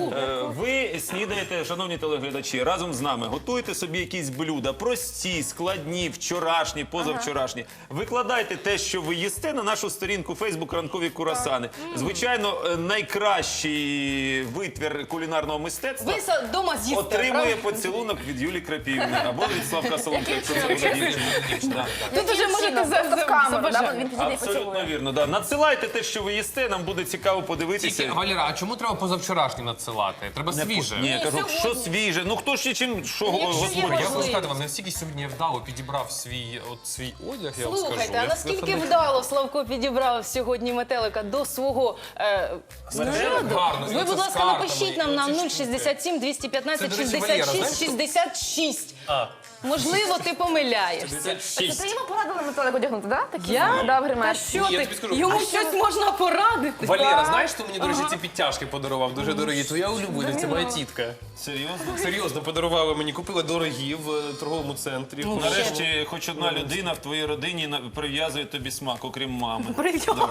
Е, Ви снідаєте, шановні телеглядачі, разом з нами. Готуйте собі якісь блюда, прості, складні, вчорашні, позавчорашні. Викладайте те, що ви їсте, на нашу сторінку Фейсбук ранкові курасани. Звичайно, е, найкращий витвір кулінарного мистецтва. Ви са- дома з'їсте. Отримує правильно? поцілунок від Юлії Крапівни або від Славка Соломка, якщо це буде дівчина. Да. Тут уже можете за, за, забажати. він підійде і Абсолютно вірно. Да. Надсилайте те, що ви їсте, нам буде цікаво Тільки, подивитися. Валера, а чому треба позавчорашній надсилати? Треба Не свіже. Ні, я кажу, сьогодні. що свіже. Ну хто ще чим що Якщо є? Я можливість. хочу сказати вам, настільки сьогодні я вдало підібрав свій от свій одяг, я вам скажу. Слухайте, Я а наскільки вдало Славко підібрав сьогодні метелика до свого е, наряду? Гарно, Ви, це будь з ласка, картами, напишіть нам на оці штуки. 067 215 Це, до речі, Валера, 66 знаєш, 66. А. Можливо, ти помиляєшся. Це ти йому порадила метелик одягнути, да? Такі Я? да, в Та що Ні, я ти? тобі скажу. Йому щось можна порадити. Валера, знаєш, хто мені, до речі, ці підтяжки подарував? Дуже дорогі. Твоя улюблениця, моя тітка. Серйозно? Серйозно, подарувала мені, купила дорогі в е, торговому центрі. Ну, Нарешті, хоч одна людина в твоїй родині на- прив'язує тобі смак, окрім мами. Прив'язує.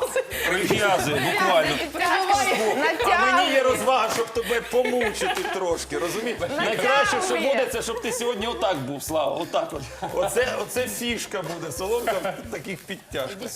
Прив'язує, буквально. А мені є розвага, щоб тебе помучити трошки, розумієш? Найкраще, що буде, це щоб ти сьогодні отак був, Слава, отак от. Оце, оце фішка буде, соломка в таких підтяжках.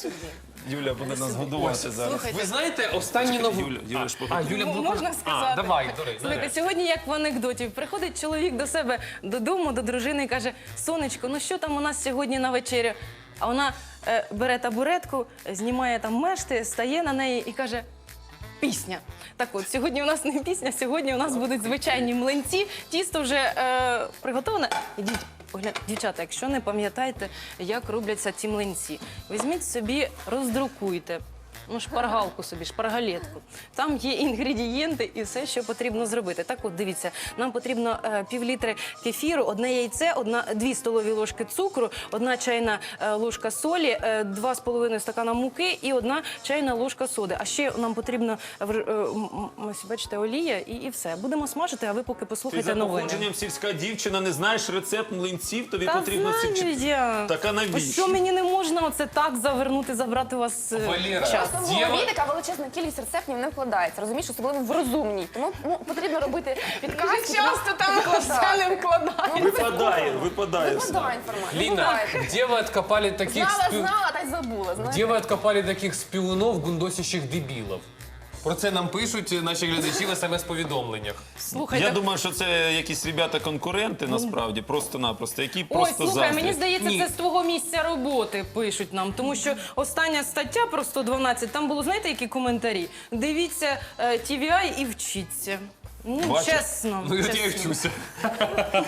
Юля буде нас годувати зараз. Слухайте, Ви знаєте, останні новини. Юля, Юля ж А. Юля, Ну, ну, можна А, сказати. давай, Дори, Слухайте, сьогодні як в анекдоті. Приходить чоловік до себе додому, до дружини і каже: Сонечко, ну що там у нас сьогодні на вечерю? А вона е, бере табуретку, знімає там мешти, стає на неї і каже. Пісня. Так от, сьогодні у нас не пісня, сьогодні у нас будуть звичайні млинці. Тісто вже е, приготовлене. Ідіть, оглянь- дівчата, якщо не пам'ятаєте, як робляться ці млинці, візьміть собі, роздрукуйте. Ну, шпаргалку собі, шпаргалетку. Там є інгредієнти і все, що потрібно зробити. Так, от дивіться, нам потрібно е, півлітри кефіру, одне яйце, одна дві столові ложки цукру, одна чайна е, ложка солі, е, два з половиною стакана муки і одна чайна ложка соди. А ще нам потрібно е, в- е, м- м- ось, бачите, олія і, і все. Будемо смажити, а ви поки Ти послухайте за новини. походженням сільська дівчина, не знаєш рецепт млинців, тобі Та потрібно знаю я. Так, а Ось що мені не можна оце так завернути, забрати у вас е, Валера, час. В Дєва- голові така величезна кількість рецептів не вкладається, розумієш, особливо в розумній. Тому ну, потрібно робити підказки. Часто там все не вкладає. Випадає, випадає. Випадає інформація. Ліна, викладай. где вы откопали таких Знала, знала, та й забула. знаєш. Где ви откопали таких співунов гундосящих дебілів? Про це нам пишуть наші глядачі в смс-повідомленнях. Слухайте, Я думаю, що це якісь ребята-конкуренти насправді, просто-напросто, які Ой, просто слухай, заздрять. мені здається, Ні. це з твого місця роботи пишуть нам, тому що остання стаття про 112, там було, знаєте, які коментарі? Дивіться е, TVI і вчіться. Ну, Бачиш? чесно. Ну, от я і чесно. вчуся.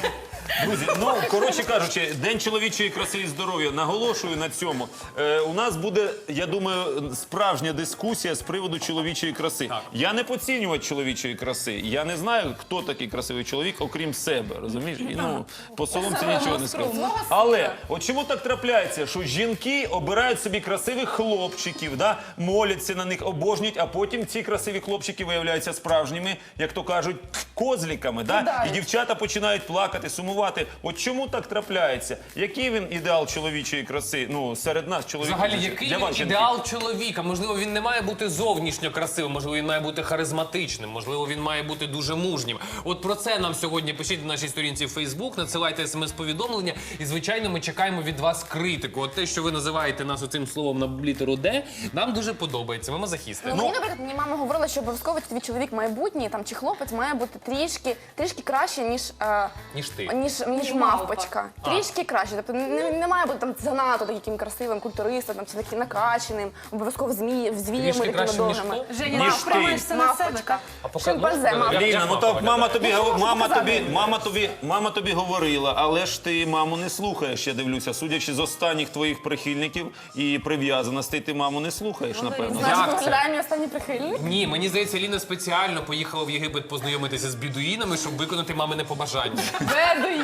Друзі, ну коротше кажучи, день чоловічої краси і здоров'я. Наголошую на цьому. Е, у нас буде, я думаю, справжня дискусія з приводу чоловічої краси. Я не поцінювач чоловічої краси. Я не знаю, хто такий красивий чоловік, окрім себе. Розумієш? І ну по соломці нічого не скажу. Але от чому так трапляється, що жінки обирають собі красивих хлопчиків, да, моляться на них, обожнюють, а потім ці красиві хлопчики виявляються справжніми, як то кажуть, козліками. Да? І дівчата починають плакати, сумувати. От чому так трапляється? Який він ідеал чоловічої краси? Ну серед нас чоловіків. Взагалі, який Для він вас, жінки? ідеал чоловіка? Можливо, він не має бути зовнішньо красивим, можливо, він має бути харизматичним, можливо, він має бути дуже мужнім. От про це нам сьогодні пишіть на нашій сторінці в Facebook, надсилайте смс-повідомлення. І, звичайно, ми чекаємо від вас критику. От те, що ви називаєте нас оцим словом на літеру Д, нам дуже подобається. Ми мазохісти. Ну, мені, наприклад, мені мама говорила, що обов'язково твій чоловік майбутній там чи хлопець має бути трішки, трішки краще, ніж, е, Ніж ти. Ніж, ніж мавпочка. Трішки краще. Тобто не, не має бути там занадто таким красивим культуристом, там чи таким накаченим, обов'язково змі, з звіями такими краще, ніж довгими. хто? Женя, Ніж ти ти. на себе. А поки- Шимпанзе, ну, мавпочка. Ліна, ну так мама тобі Ну, мама тобі, мама тобі, мама тобі говорила, але ж ти маму не слухаєш. Я дивлюся, судячи з останніх твоїх прихильників і прив'язаностей, ти маму не слухаєш, напевно. Знаєш, Як це? виглядає мій останній прихильник? Ні, мені здається, Ліна спеціально поїхала в Єгипет познайомитися з бідуїнами, щоб виконати мамине побажання. Бедуїни.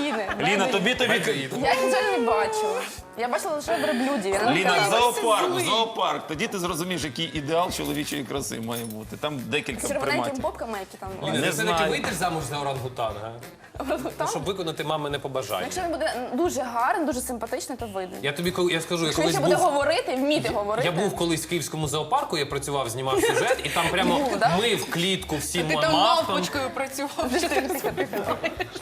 Ліна, тобі тобі. Я нічого не бачила. Я бачила лише верблюдів. Я не Ліна, зоопарк, в зоопарк. Тоді ти зрозумієш, який ідеал чоловічої краси має бути. Там з декілька червоненькими приматів. бобками, які там. Ліна, Не ти все-таки знаю. вийдеш замуж за орангутана? Ну, щоб виконати мамине побажання. Якщо він буде дуже гарний, дуже симпатичний, то вийде. Я тобі коли- я скажу, я Якщо він колись ще буде був. говорити, вміти говорити. Я був колись в київському зоопарку, я працював, знімав сюжет, і там прямо Був, да? мив клітку всім Ти там мавпам. мавпочкою працював.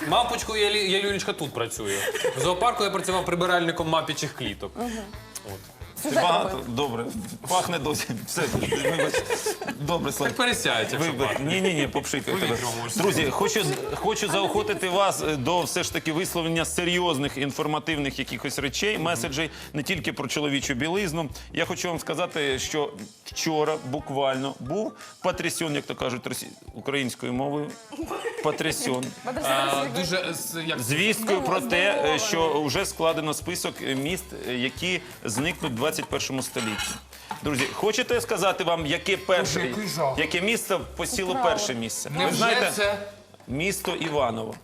Мавпочкою я, Лі- я Люлечка тут працюю. В зоопарку я працював прибиральником мапічих кліток. Ти багато добре. Пахне досі. Все, вибач. Добре, Слав. Так пересядь, якщо Вибач. пахне. Ні, ні, ні, попшикай тебе. Друзі, хочу, хочу заохотити вас е, до все ж таки висловлення серйозних інформативних якихось речей, меседжей, не тільки про чоловічу білизну. Я хочу вам сказати, що вчора буквально був патрісьон, як то кажуть росі- українською мовою. Патрісьон. А, дуже е, з- як Звісткою про те, е, що вже складено список міст, які зникнуть в 21 столітті. Друзі, хочете сказати вам, яке перше, який жах. яке місто посіло перше місце? Ви Невже знаєте, це місто Іваново.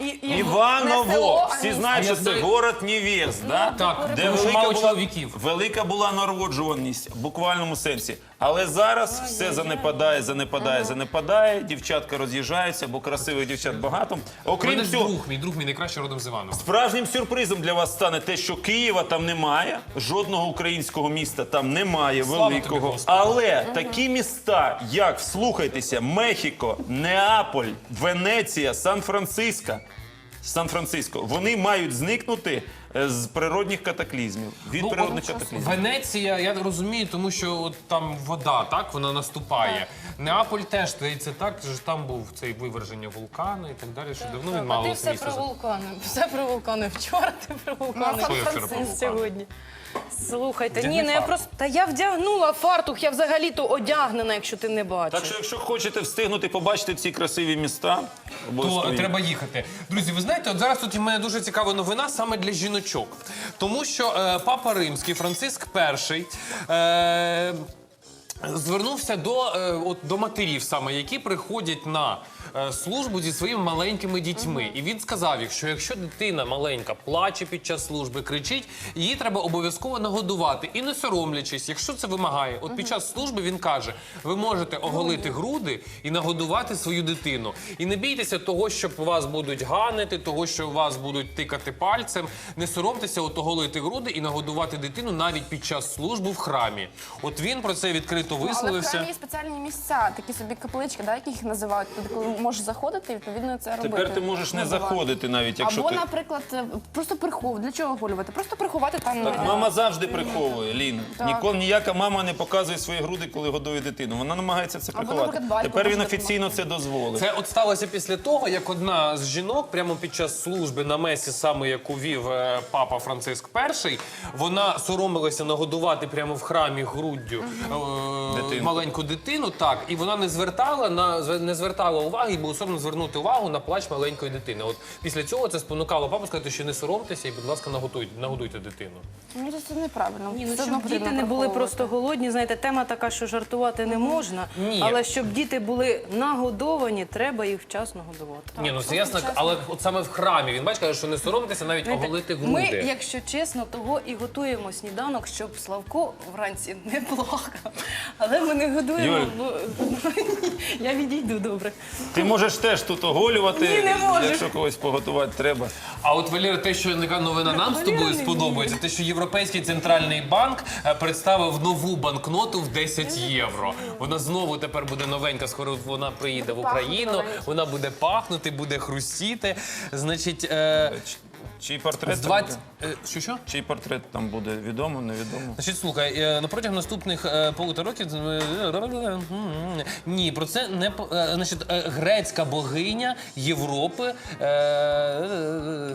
І, і Не Іваново! а Всі місто. знають, що це знаю- город невест, да? так, де де велика була, чоловіків. велика була народжуваність в буквальному сенсі. Але зараз все занепадає, занепадає, занепадає. Дівчатка роз'їжджаються, бо красивих дівчат багато. Окрім цього, друг, мій друг мій найкращий родом з Іванова. Справжнім сюрпризом для вас стане те, що Києва там немає, жодного українського міста там немає Слава тобі, великого. Господи. Але такі міста, як вслухайтеся, Мехіко, Неаполь, Венеція, Сан-Франциско. Сан-Франциско, вони мають зникнути з природних катаклізмів. Від Ну, природних катаклізмів. Венеція, я розумію, тому що от там вода, так вона наступає. Неаполь теж здається так, що ж там був цей виверження вулкану і так далі. Що давно він а мало ти все про вулкани. Все про вулкани. Вчора ти про вулкани. Що я вчора про вулкани? сьогодні. Слухайте, Вдягни ні, ну я фартух. просто. Та я вдягнула фартух, я взагалі-то одягнена, якщо ти не бачиш. Так що, якщо хочете встигнути побачити ці красиві міста, То обов'язково. треба їхати. Друзі, ви знаєте, от зараз тут у мене дуже цікава новина саме для жіночок. Тому що е, папа римський Франциск І е, звернувся до, е, от, до матерів, саме які приходять на е, службу зі своїми маленькими дітьми. І він сказав, їх, що якщо дитина маленька плаче під час служби, кричить, її треба обов'язково нагодувати і не соромлячись, якщо це вимагає. От під час служби він каже: ви можете оголити груди і нагодувати свою дитину. І не бійтеся того, що вас будуть ганити, того, що вас будуть тикати пальцем. Не соромтеся от оголити груди і нагодувати дитину навіть під час служби в храмі. От він про це відкрито Ну, Але в висловився. храмі є спеціальні місця, такі собі каплички, да, які їх називають. Туди, коли можеш заходити, відповідно це робити. Тепер ти можеш не Називати. заходити навіть, якщо Або, ти. наприклад, е, просто прихов. Для чого оголювати? Просто приховати там. Так, е, мама завжди приховує, Ліна. Так. Ніколи ніяка мама не показує свої груди, коли годує дитину. Вона намагається це приховати. наприклад, батько Тепер він може офіційно це дозволив. Це от сталося після того, як одна з жінок, прямо під час служби на месі, саме яку вів е, папа Франциск І, вона соромилася нагодувати прямо в храмі груддю е, Дитинку. маленьку дитину. Так, і вона не звертала на не звертала уваги, і було соромно звернути увагу на плач маленької дитини. От після цього це спонукало папу сказати, що не соромтеся, і, будь ласка, наготуйте, нагодуйте дитину. Ну, це неправильно. Ні, ну Все одно щоб діти потрібно не були просто голодні. Знаєте, тема така, що жартувати не можна. Ні. Але щоб діти були нагодовані, треба їх вчасно годувати. Ні, ну це ясно, але от саме в храмі він бачить, каже, що не соромтеся навіть Знаєте, оголити груди. Ми, якщо чесно, того і готуємо сніданок, щоб Славко вранці не плакав. Але ми не годуємо. Юль. бо- Я відійду добре. Ти можеш теж тут оголювати, Ні, не можу. якщо когось поготувати треба. А от Валера, те, що яка новина нам з тобою сподобається, те, що Європейський центральний банк е, представив нову банкноту в 10 євро. Вона знову тепер буде новенька. Скоро вона приїде в Україну. Вона буде пахнути, буде хрустіти. Значить, е, Чий портрет, з там 20... буде? е, що що? Чий портрет там буде? Відомо, невідомо. Значить, слухай, е, на протягом наступних е, полута років е, ні, про це не по- е, значить, е, грецька богиня Європи. е,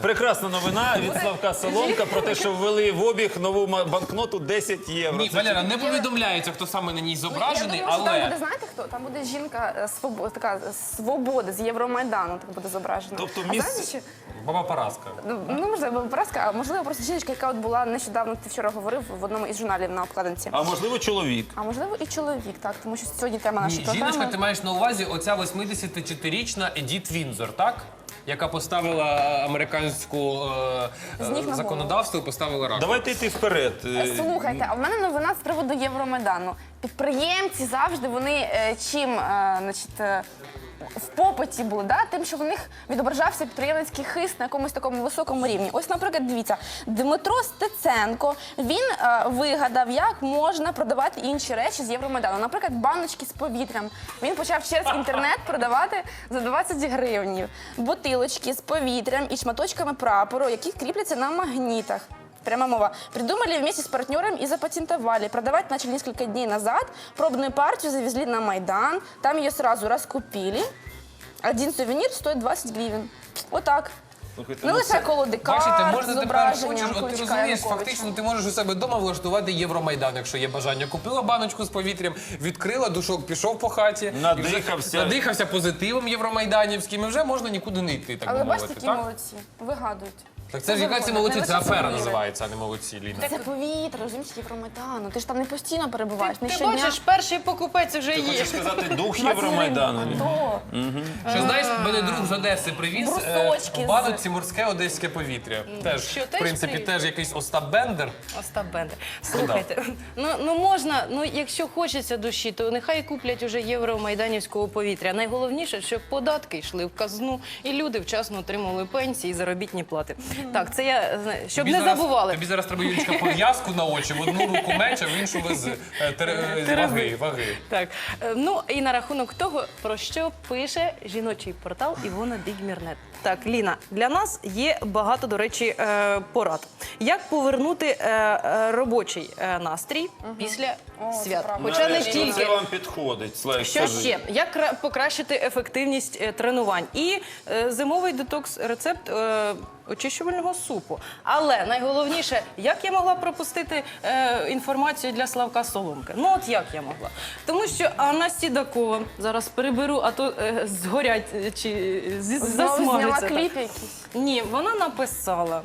Прекрасна новина від Славка Соломка про те, що ввели в обіг нову ма- банкноту 10 євро. Ні, Це Валера, не повідомляється, хто саме на ній Ну, зображений, я думаю, що там але буде, знаєте хто? Там буде жінка е, свобо- така свобода з Євромайдану, так буде зображена. Тобто а місце- знаєте, що? Баба Параска. Ну, ну, можливо, поразка, а можливо, просто жіночка, яка от була нещодавно, ти вчора говорив в одному із журналів на обкладинці. А можливо, чоловік. А можливо, і чоловік, так, тому що сьогодні тема нашої Ні, програми. жіночка, ти маєш на увазі оця 84-річна Едіт Вінзор, так? Яка поставила американську е, законодавство і поставила рак. Давайте йти вперед. Е, Слухайте, а в мене новина з приводу Євромайдану. Підприємці завжди вони е, чим значить, в попиті були, да? тим, що в них відображався підприємницький хист на якомусь такому високому рівні. Ось, наприклад, дивіться, Дмитро Стеценко він е, вигадав, як можна продавати інші речі з Євромайдану. Наприклад, баночки з повітрям. Він почав через інтернет продавати за 20 гривнів, бутилочки з повітрям і шматочками прапору, які кріпляться на магнітах. Прямо мова. Придумали вместе с партнером и запатентовали. Продавать начали несколько дней назад. Пробную партию завезли на Майдан. Там ее сразу раскупили. Один сувенир стоит 20 гривен. Вот так. Слухайте, Не ну, лише це- колоди карт можна тепер хочеш, зображенням от ти Кличка розумієш, Януковича. фактично ти можеш у себе вдома влаштувати Євромайдан, якщо є бажання. Купила баночку з повітрям, відкрила душок, пішов по хаті, і вже Надихався. надихався позитивом євромайданівським, і вже можна нікуди не йти, так Але би бачите, мовити. які так? молодці. Вигадують. Так це ж яка це молодці, це афера називається, а не молодці, Ліна. Це повітря, розумієш, Євромайдану. Ти ж там не постійно перебуваєш. не Ти щодня. бачиш, перший покупець вже Ти є. хочеш сказати дух Євромайдану? То. Що знаєш, мене друг з Одеси привіз е, Брусочки в з- баночці морське одеське повітря. Теж, Що, в теж принципі, привіз? теж якийсь Остап Бендер. Остап Бендер. Слухайте, ну, ну можна, ну якщо хочеться душі, то нехай куплять уже євромайданівського повітря. Найголовніше, щоб податки йшли в казну і люди вчасно отримували пенсії і заробітні плати. Так, це я знаю, щоб Тобі не зараз- забували. Тобі зараз треба Юлічка пов'язку на очі, в одну руку меч, а в іншу без е, тер- е, ваги. ваги. Так, е, ну і на рахунок того, про що пише жіночий портал Івона Бігмірнет. Так, Ліна, для нас є багато, до речі, е, порад. Як повернути е, е, робочий е, настрій після О, це свят? правда. Хоча не Нарешті тільки. Це вам підходить, Слайк, Що скажи. ще? Як кра- покращити ефективність е, тренувань? І е, зимовий детокс рецепт е, очищувального супу. Але найголовніше, як я могла пропустити е, інформацію для Славка Соломки? Ну от як я могла? Тому що Анна Сідакова зараз переберу, а то е, згорять е, чи зі- Знову зняла так. кліп якийсь. Ні, вона написала.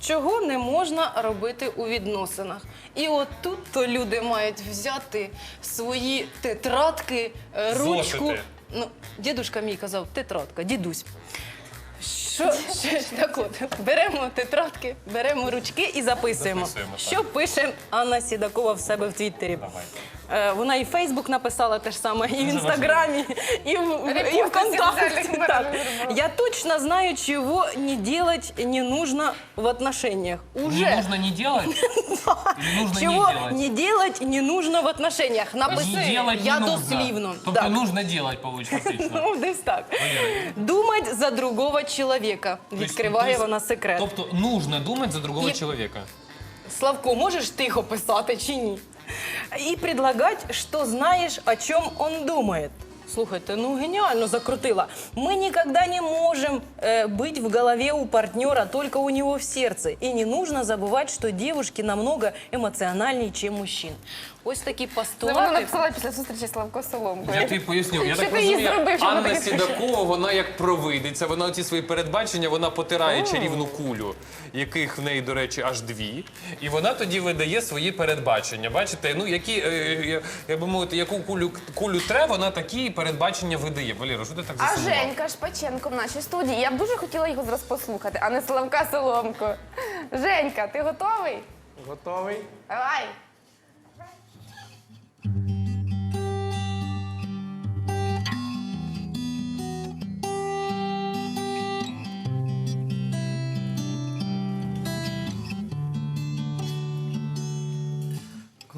Чого не можна робити у відносинах? І от тут то люди мають взяти свої тетрадки, е, ручку. Зошити. Ну, дідушка мій казав, тетрадка, дідусь. Що, що так от, беремо тетрадки, беремо ручки і записуємо. Записуємо, так. що пише Анна Сідакова в себе в Твіттері. Давай. Е, Вона і в Фейсбук написала те ж саме, і в Інстаграмі, і в, і в Контакті. Так. Я точно знаю, чего не делать не нужно в отношениях. Уже. Не нужно не делать? Или нужно Чего не делать? не делать не нужно в отношениях. Не Напиши. делать Я не нужно. дослівно. Тобто Да. нужно делать, фактично. Ну, десь так. Думать за другого чоловіка. Відкриває вона секрет. Тобто нужно думать за другого І- человека. Славко, можеш тихо писати чи ні? І предлагать, що знаєш, о чому он думає. Слухайте, ну гениально закрутила. Мы никогда не можем э, быть в голове у партнера, только у него в сердце. И не нужно забывать, что девушки намного эмоциональнее, чем мужчин. Ось такі Це вона написала після зустрічі Славко Соломкою. Я тобі поясню. Я Що так ти їй розумію, зробив, що вона Анна? Сідакова, вона як провидиця, вона ці свої передбачення, вона потирає чарівну кулю, яких в неї, до речі, аж дві. І вона тоді видає свої передбачення. Бачите, ну які, е, е, я би мовити, яку кулю, кулю треба, вона такі передбачення видає. Валера, що ти так А засумував? Женька Шпаченко в нашій студії. Я б дуже хотіла його зараз послухати, а не Славка Соломко. Женька, ти готовий? Готовий? Давай.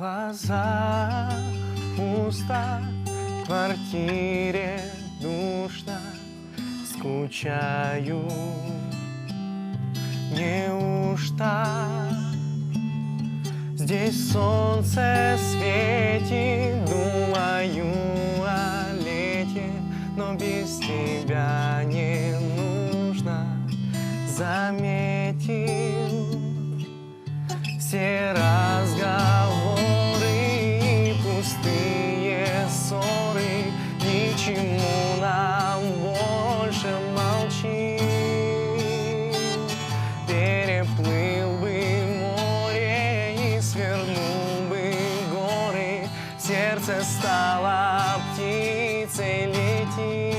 Глазах пусто, в квартире душно, скучаю. Неужто здесь солнце светит, думаю о лете, но без тебя не нужно. Заметил все разговоры Сердце стало птицей летит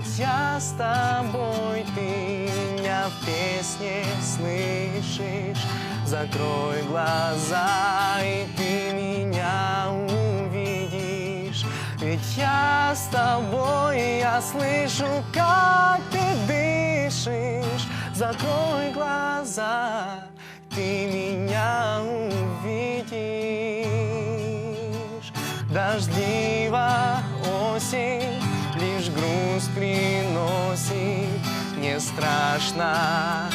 ведь я с тобой, ты меня в песне слышишь. Закрой глаза, и ты меня увидишь. Ведь я с тобой, я слышу, как ты дышишь. Закрой глаза, ты меня увидишь. Дождлива осень лишь грусть приносит. Не страшно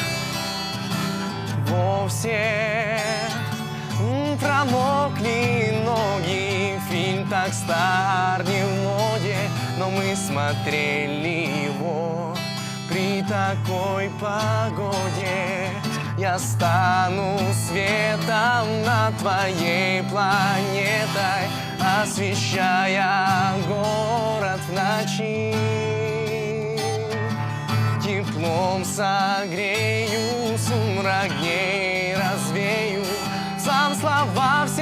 вовсе Промокли ноги, фильм так стар, не в моде Но мы смотрели его при такой погоде Я стану светом над твоей планетой Освещая город в ночи. Теплом согрею, сумрак дней развею Сам слова все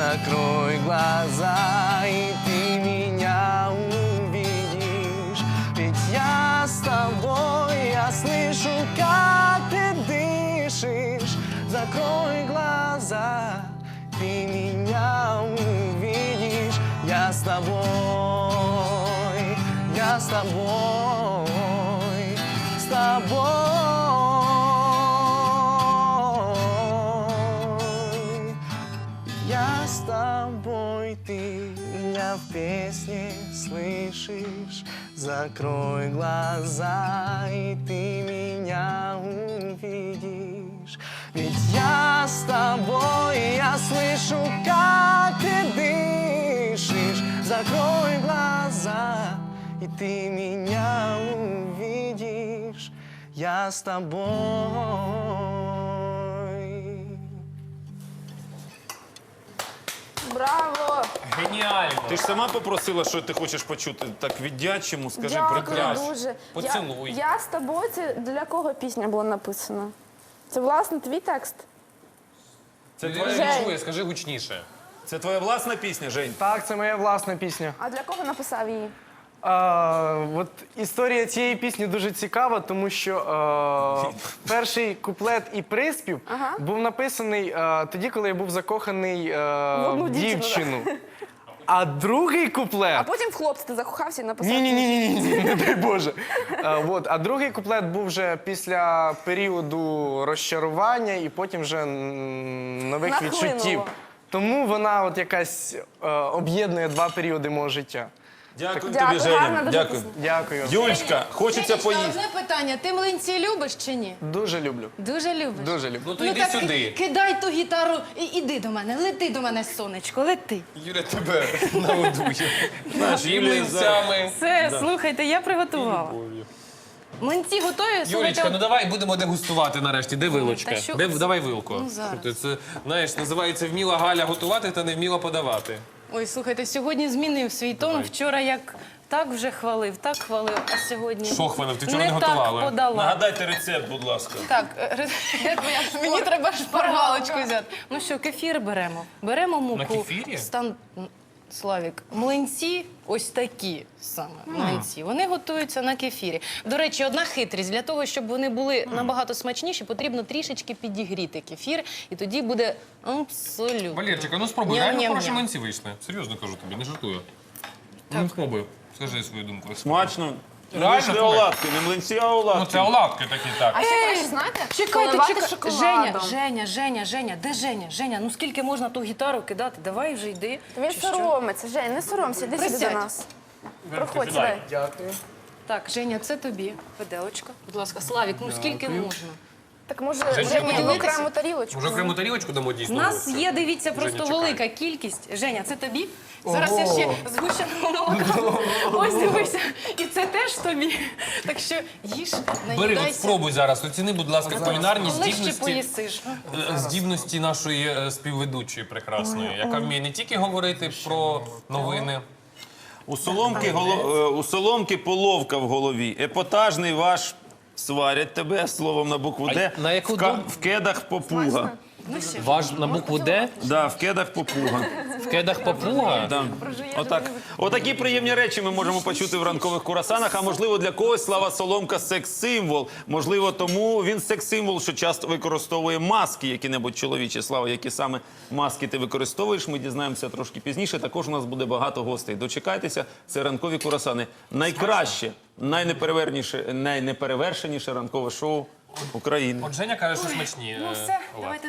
Закрой глаза, и ты меня увидишь. Ведь я с тобой, я слышу, как ты дышишь. Закрой глаза, ты меня увидишь. Я с тобой, я с тобой, с тобой с тобой, ты меня в песне слышишь Закрой глаза, и ты меня увидишь Ведь я с тобой, я слышу, как ты дышишь Закрой глаза, и ты меня увидишь Я с тобой Браво! Геніально. Ти ж сама попросила, що ти хочеш почути. Так віддячимо, скажи, Дякую дуже. Поцілуй. Я, я з тобою. Це для кого пісня була написана? Це власне твій текст. Це твоя, Жень. чує, скажи гучніше. це твоя власна пісня, Жень? Так, це моя власна пісня. А для кого написав її? А, от історія цієї пісні дуже цікава, тому що е, перший куплет і приспів Ага. був написаний е, тоді, коли я був закоханий одну в дівчину, дівчину. А другий А куплет. потім в хлопця ти закохався і написав. Ні, ні, ні, ні, ні, не дай Боже. А, от, а другий куплет був вже після періоду розчарування і потім вже м, нових Нахлинуло. відчуттів. Тому вона от якась е, об'єднує два періоди мого життя. Дякую, Дякую, тобі, Женя. дуже Дякую. Дякую. Юльчка, хочеться Женечка, поїсти. одне питання. Ти млинці любиш чи ні? Дуже люблю. Дуже любиш. Дуже люблю. Ну то йди сюди. кидай ту гітару і іди до мене. Лети до мене, сонечко, лети. Юля тебе нагодує. Знаєш, І Юлія за- млинцями. Все, слухайте, я приготувала. Млинці готові? Юлічка, ну давай будемо дегустувати нарешті. Де вилочка? Та що- Де, давай вилку. Ну, зараз. Ти це, знаєш, називається вміла Галя готувати та не вміла подавати. Ой, слухайте, сьогодні змінив свій тон. Вчора як так вже хвалив, так хвалив, а сьогодні Що хвалив? Ти вчора не не готувала. так подала. Нагадайте рецепт, будь ласка. Так, е, мені треба шпаргалочку взяти. Ну що, кефір беремо. Беремо муку. На кефірі? Стан... Славік, млинці ось такі саме млинці. Вони готуються на кефірі. До речі, одна хитрість для того, щоб вони були набагато смачніші, потрібно трішечки підігріти кефір, і тоді буде абсолютно. Валерчика, ну спробуй. Ням-ням-ням. Реально хороші млинці вийшли. Серйозно кажу тобі, не жартую. Ну спробуй. Скажи свою думку. Смачно. Реально, Вийшли оладки, не млинці, а Ну це оладки такі так. А ще краще, знаєте, Чекайте, поливати чекайте. шоколадом. Женя, Женя, Женя, Женя, де Женя? Женя, ну скільки можна ту гітару кидати? Давай вже йди. Він Чи що? соромиться. Жень, не соромся, іди сюди Присядь. до нас. Проходь, сідай. Дякую. Так, Женя, це тобі. Виделочка. Будь ласка, Славік, ну скільки можна? Так може Женя, вже мені поділитися? окрему тарілочку? Може окрему тарілочку дамо У дійсно? нас є, дивіться, просто велика кількість. Женя, це тобі. Зараз я ще згущеного молока. Ось дивися. І це теж тобі. Так що їж, Бери, от наїдайся. спробуй зараз. Оціни, будь ласка, кулінарні Коли ще здібності. поїсиш? е, Здібності нашої е, співведучої прекрасної, яка вміє не тільки говорити про новини. У соломки, голо- е, у соломки половка в голові. Епатажний ваш сварять тебе словом на букву А Д. на яку в, дум- в кедах попуга. Ще. Важ на букву Д. Да, в кедах попуга. В кедах папуга? Да. Отак. Отакі приємні речі ми можемо почути в ранкових курасанах. А можливо, для когось Слава Соломка секс-символ. Можливо, тому він секс-символ, що часто використовує маски, які-небудь чоловічі. Слава, які саме маски ти використовуєш. Ми дізнаємося трошки пізніше. Також у нас буде багато гостей. Дочекайтеся, це ранкові курасани. Найкраще, найнепереверніше, найнеперевершеніше ранкове шоу України. От Женя каже, що смачні. Ну е, все, давайте